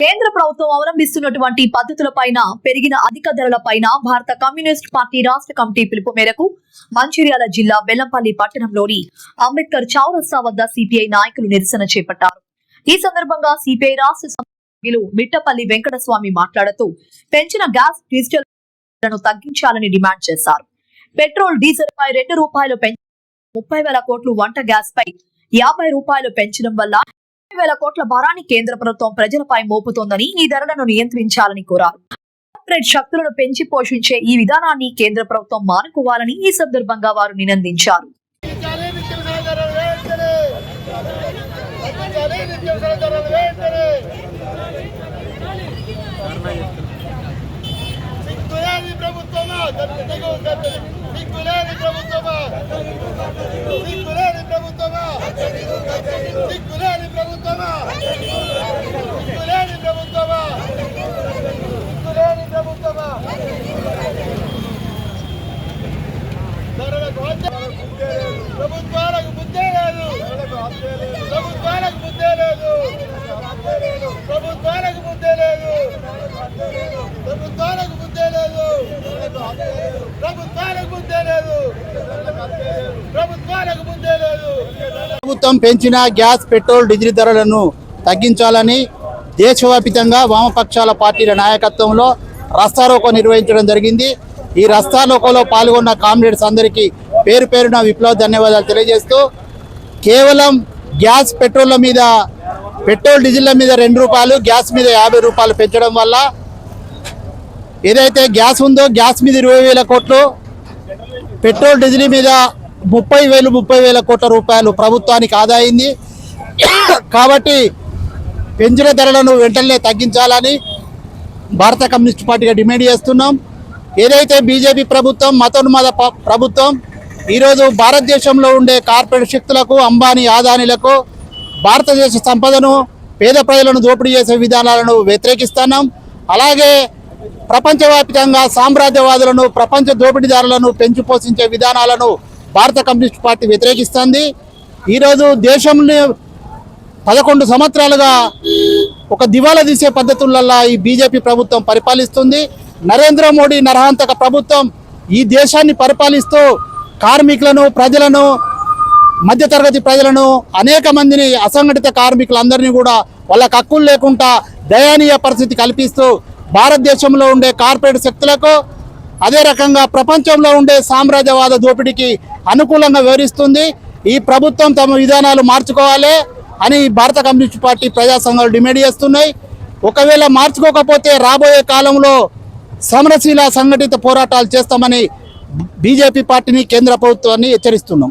కేంద్ర ప్రభుత్వం అవలంబిస్తున్నటువంటి పద్ధతులపైన పెరిగిన అధిక ధరలపైన భారత కమ్యూనిస్ట్ పార్టీ రాష్ట్ర కమిటీ పిలుపు మేరకు మంచిర్యాల జిల్లా బెల్లంపల్లి పట్టణంలోని అంబేద్కర్ చౌరస్తా వద్ద సిపిఐ నాయకులు నిరసన చేపట్టారు. ఈ సందర్భంగా సిపిఐ రాష్ట్ర సభ్యులు మిట్టపల్లి వెంకటస్వామి మాట్లాడుతూ పెంచిన గ్యాస్ డిజిటల్ తగ్గించాలని డిమాండ్ చేశారు. పెట్రోల్ డీజిల్ పై రెండు రూపాయలు పెంచి ముప్పై వేల కోట్లు వంట గ్యాస్ పై యాభై రూపాయలు పెంచడం వల్ల వేల కోట్ల భారాన్ని కేంద్ర ప్రభుత్వం ప్రజలపై మోపుతోందని ఈ ధరలను నియంత్రించాలని కోరారు. కార్పొరేట్ శక్తులను పెంచి పోషించే ఈ విధానాన్ని కేంద్ర ప్రభుత్వం మానుకోవాలని ఈ సందర్భంగా వారు నినందించారు. ప్రభుత్వమా? ప్రభుత్వమా? ప్రభుత్వమా సిగ్గులేని ప్రభుత్వమా ప్రభుత్వమా ధరలకు ప్రభుత్వాలకు బుద్ధే లేదు ప్రభుత్వాలకు బుద్ధే లేదు ప్రభుత్వాలకు బుద్ధే లేదు ప్రభుత్వాలకు బుద్ధే లేదు ప్రభుత్వాలకు బుద్ధే లేదు ప్రభుత్వాలకు బుద్ధే లేదు ప్రభుత్వం పెంచిన గ్యాస్ పెట్రోల్ డీజిల్ ధరలను తగ్గించాలని దేశవ్యాప్తంగా వామపక్షాల పార్టీల నాయకత్వంలో రస్తారోకో నిర్వహించడం జరిగింది. ఈ రస్తారోకోలో పాల్గొన్న కామ్రేడ్స్ అందరికీ పేరు పేరున విప్లవ ధన్యవాదాలు తెలియజేస్తూ కేవలం గ్యాస్ పెట్రోల్ మీద పెట్రోల్ డీజిల్ మీద రెండు రూపాయలు గ్యాస్ మీద యాభై రూపాయలు పెంచడం వల్ల ఏదైతే గ్యాస్ ఉందో గ్యాస్ మీద ఇరవై వేల కోట్లు పెట్రోల్ డీజిల్ మీద ముప్పై వేలు ముప్పై వేల కోట్ల రూపాయలు ప్రభుత్వానికి ఆదా అయింది కాబట్టి పెంచిన ధరలను వెంటనే తగ్గించాలని భారత కమ్యూనిస్ట్ పార్టీగా డిమాండ్ చేస్తున్నాం. ఏదైతే బీజేపీ ప్రభుత్వం మతోన్మాద ప్రభుత్వం ఈరోజు భారతదేశంలో ఉండే కార్పొరేట్ శక్తులకు అంబానీ ఆదానీలకు భారతదేశ సంపదను పేద ప్రజలను దోపిడీ చేసే విధానాలను వ్యతిరేకిస్తున్నాం. అలాగే ప్రపంచవ్యాప్తంగా సామ్రాజ్యవాదులను ప్రపంచ దోపిడీదారులను పెంచి పోషించే విధానాలను భారత కమ్యూనిస్ట్ పార్టీ వ్యతిరేకిస్తుంది. ఈరోజు దేశంలో పదకొండు సంవత్సరాలుగా ఒక దివాలా తీసే పద్ధతులలో ఈ బీజేపీ ప్రభుత్వం పరిపాలిస్తుంది. నరేంద్ర మోడీ నరహంతక ప్రభుత్వం ఈ దేశాన్ని పరిపాలిస్తూ కార్మికులను ప్రజలను మధ్యతరగతి ప్రజలను అనేక మందిని అసంఘటిత కార్మికులందరినీ కూడా వాళ్ళ హక్కులు లేకుండా దయనీయ పరిస్థితి కల్పిస్తూ భారతదేశంలో ఉండే కార్పొరేట్ శక్తులకు అదే రకంగా ప్రపంచంలో ఉండే సామ్రాజ్యవాద దోపిడీకి అనుకూలంగా వివరిస్తుంది ఈ ప్రభుత్వం తమ విధానాలు మార్చుకోవాలి అని భారత కమ్యూనిస్ట్ పార్టీ ప్రజా సంఘాలు డిమాండ్ చేస్తున్నాయి. ఒకవేళ మార్చుకోకపోతే రాబోయే కాలంలో సమరశీల సంఘటిత పోరాటాలు చేస్తామని బీజేపీ పార్టీని కేంద్ర ప్రభుత్వాన్ని హెచ్చరిస్తున్నాం.